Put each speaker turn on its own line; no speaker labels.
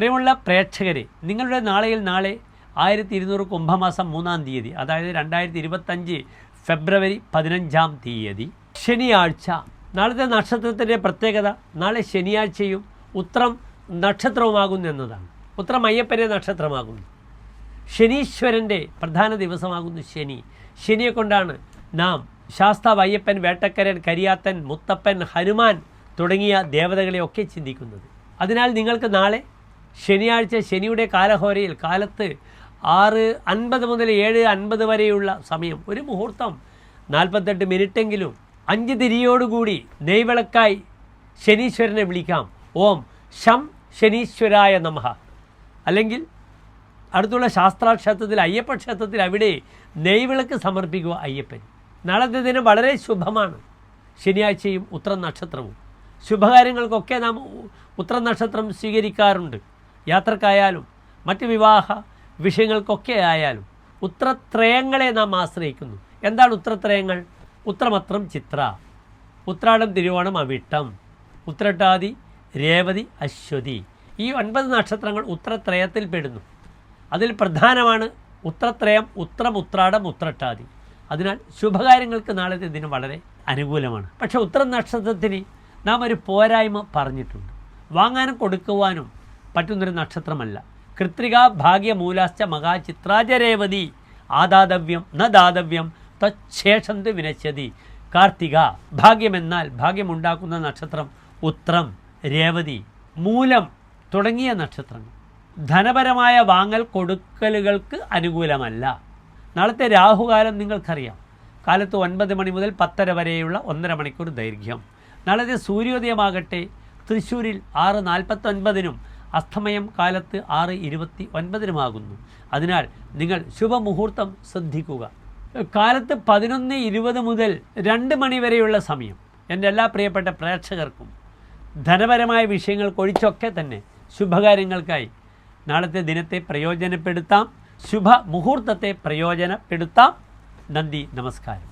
പ്രിയമുള്ള പ്രേക്ഷകരെ നിങ്ങളുടെ നാളെയിൽ നാളെ ആയിരത്തി ഇരുന്നൂറ് കുംഭമാസം മൂന്നാം തീയതി അതായത് രണ്ടായിരത്തി ഇരുപത്തഞ്ച് ഫെബ്രുവരി പതിനഞ്ചാം തീയതി ശനിയാഴ്ച നാളത്തെ നക്ഷത്രത്തിന്റെ പ്രത്യേകത നാളെ ശനിയാഴ്ചയും ഉത്രം നക്ഷത്രവുമാകുന്നു എന്നതാണ്. ഉത്രം അയ്യപ്പനെ നക്ഷത്രമാകുന്നു. ശനീശ്വരന്റെ പ്രധാന ദിവസമാകുന്നു ശനി. ശനിയെ കൊണ്ടാണ് നാം ശാസ്താവ് അയ്യപ്പൻ വേട്ടക്കരൻ കരിയാത്തൻ മുത്തപ്പൻ ഹനുമാൻ തുടങ്ങിയ ദേവതകളെയൊക്കെ ചിന്തിക്കുന്നത്. അതിനാൽ നിങ്ങൾക്ക് നാളെ ശനിയാഴ്ച ശനിയുടെ കാലഹോരയിൽ കാലത്ത് ആറ് അൻപത് മുതൽ ഏഴ് അൻപത് വരെയുള്ള സമയം. ഒരു മുഹൂർത്തം നാൽപ്പത്തെട്ട് മിനിറ്റെങ്കിലും അഞ്ച് തിരിയോടുകൂടി നെയ്വിളക്കായി ശനീശ്വരനെ വിളിക്കാം. ഓം ശം ശനീശ്വരായ നമഃ. അല്ലെങ്കിൽ അടുത്തുള്ള ശാസ്ത്രാക്ഷേത്രത്തിൽ അയ്യപ്പ ക്ഷേത്രത്തിൽ അവിടെ നെയ്വിളക്ക് സമർപ്പിക്കുക അയ്യപ്പൻ. നാളത്തെ ദിനം വളരെ ശുഭമാണ്. ശനിയാഴ്ചയും ഉത്രം നക്ഷത്രവും ശുഭകാര്യങ്ങൾക്കൊക്കെ നാം ഉത്തരനക്ഷത്രം സ്വീകരിക്കാറുണ്ട്. യാത്രക്കായാലും മറ്റ് വിവാഹ വിഷയങ്ങൾക്കൊക്കെ ആയാലും ഉത്രത്രയങ്ങളെ നാം ആശ്രയിക്കുന്നു. എന്താണ് ഉത്രത്രയങ്ങൾ? ഉത്രമത്രം ചിത്ര. ഉത്രാടം തിരുവോണം അവിട്ടം. ഉത്രട്ടാതി രേവതി അശ്വതി. ഈ ഒൻപത് നക്ഷത്രങ്ങൾ ഉത്രത്രയത്തിൽ പെടുന്നു. അതിൽ പ്രധാനമാണ് ഉത്രത്രയം ഉത്രം ഉത്രാടം ഉത്രട്ടാതി. അതിനാൽ ശുഭകാര്യങ്ങൾക്ക് നാളത്തെ ദിനം വളരെ അനുകൂലമാണ്. പക്ഷേ ഉത്രം നക്ഷത്രത്തിന് നാം ഒരു പോരായ്മ പറഞ്ഞിട്ടുണ്ട്. വാങ്ങാനും കൊടുക്കുവാനും പറ്റുന്നൊരു നക്ഷത്രമല്ല. കൃത്രിക ഭാഗ്യമൂലാശ്ച മഹാചിത്രാജരേവതി ആദാതവ്യം ന ദാതവ്യം തച്ഛേഷന്ത് വിനശ്യതി. കാർത്തിക ഭാഗ്യമെന്നാൽ ഭാഗ്യമുണ്ടാക്കുന്ന നക്ഷത്രം ഉത്രം രേവതി മൂലം തുടങ്ങിയ നക്ഷത്രങ്ങൾ. ധനപരമായ വാങ്ങൽ കൊടുക്കലുകൾക്ക് അനുകൂലമല്ല. നാളത്തെ രാഹുകാലം നിങ്ങൾക്കറിയാം. കാലത്ത് ഒൻപത് മണി മുതൽ പത്തര വരെയുള്ള ഒന്നര മണിക്കൂർ ദൈർഘ്യം. നാളത്തെ സൂര്യോദയമാകട്ടെ തൃശ്ശൂരിൽ ആറ് നാൽപ്പത്തൊൻപതിനും അസ്തമയം കാലത്ത് ആറ് ഇരുപത്തി ഒൻപതിനുമാകുന്നു. അതിനാൽ നിങ്ങൾ ശുഭമുഹൂർത്തം ശ്രദ്ധിക്കുക. കാലത്ത് പതിനൊന്ന് ഇരുപത് മുതൽ രണ്ട് മണിവരെയുള്ള സമയം. എന്റെ എല്ലാ പ്രിയപ്പെട്ട പ്രേക്ഷകർക്കും ധനപരമായ വിഷയങ്ങൾക്കൊഴിച്ചൊക്കെ തന്നെ ശുഭകാര്യങ്ങൾക്കായി നാളത്തെ ദിനത്തെ പ്രയോജനപ്പെടുത്താം. ശുഭ മുഹൂർത്തത്തെ പ്രയോജനപ്പെടുത്താം. നന്ദി നമസ്കാരം.